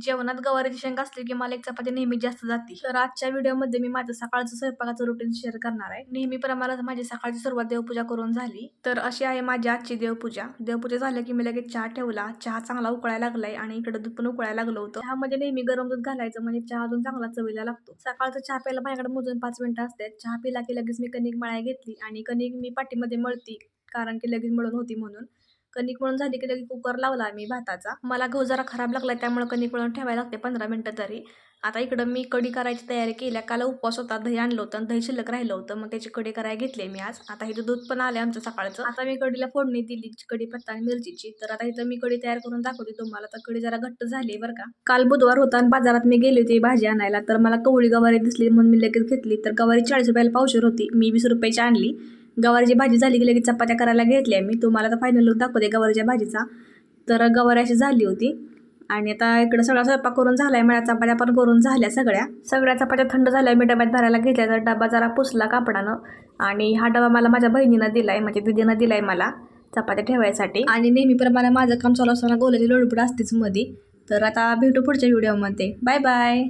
जेवणात गवारीची शेंग असली की मला एक चपाती नेहमी जास्त जाते. तर आजच्या व्हिडिओमध्ये मी माझं सकाळचं स्वयंपाकाचं रुटीन शेअर करणार आहे. नेहमीप्रमाणे माझी सकाळची सुरुवात देवपूजा करून झाली. तर अशी आहे माझी आजची देवपूजा. देवपूजा झाल्या की मी लगेच चहा ठेवला. चहा चांगला उकळायला लागलाय आणि इकडे दूध पण उकळायला लागलं होतं. चहामध्ये नेहमी गरम दूध घालायचं म्हणजे चहा अजून चांगला चवीला लागतो. सकाळचा चहा प्यायला माझ्याकडे मोजून पाच मिनिटं असतात. चहा पिला की लगेच मी कणिक मळाय घेतली आणि कणिक मी पाठीमध्ये मळती. कारण की लगेच मळून होती म्हणून. कणिक वळून झाली की लगेच कुकर लावला मी भाताचा. मला गहू जरा खराब लागला त्यामुळे कणिक वळून ठेवायला लागते पंधरा मिनटं तरी. आता इकडं मी कढी करायची तयारी केल्या काल उपवास होता दही आणलं होतं आणि दही शिल्लक राहिलं होतं मग त्याची कढी करायला घेतली मी आज. आता इथं दूध पण आले आमचं सकाळचं. आता मी कढीला फोडणी दिली कढीपत्ता आणि मिरचीची. तर आता इथं मी कढी तयार करून दाखवते तुम्हाला. तर कढी जरा घट्ट झाली बरं का. काल बुधवार होता आणि बाजारात मी गेली होती भाजी आणायला. तर मला कवळी गवारी दिसली म्हणून मी लगेच घेतली. तर गवारी चाळीस रुपयाला पावशेर होती. मी वीस रुपयाची आणली. गवारीची भाजी झाली की लगेच चपात्या करायला घेतल्या. मी तुम्हाला तर फायनल लुक दाखवते गवारीच्या भाजीचा. तर गवारी अशी झाली होती. आणि आता इकडं सगळा स्वयंपाक करून झाला आहे मला चपात्या पण करून झाल्या सगळ्या. सगळ्या चपात्या थंड झाल्या. मी डब्यात भरायला घेतल्या. तर डबा जरा पुसला कापडानं. आणि हा डबा मला माझ्या बहिणीनं दिला आहे म्हणजे माझ्या दिदीनं दिलाय मला चपात्या ठेवायसाठी. आणि नेहमीप्रमाणे माझं काम चालू असताना गोल्याची लोडपुड असतेच मध्ये तर आता भेटू पुढच्या व्हिडिओमध्ये बाय बाय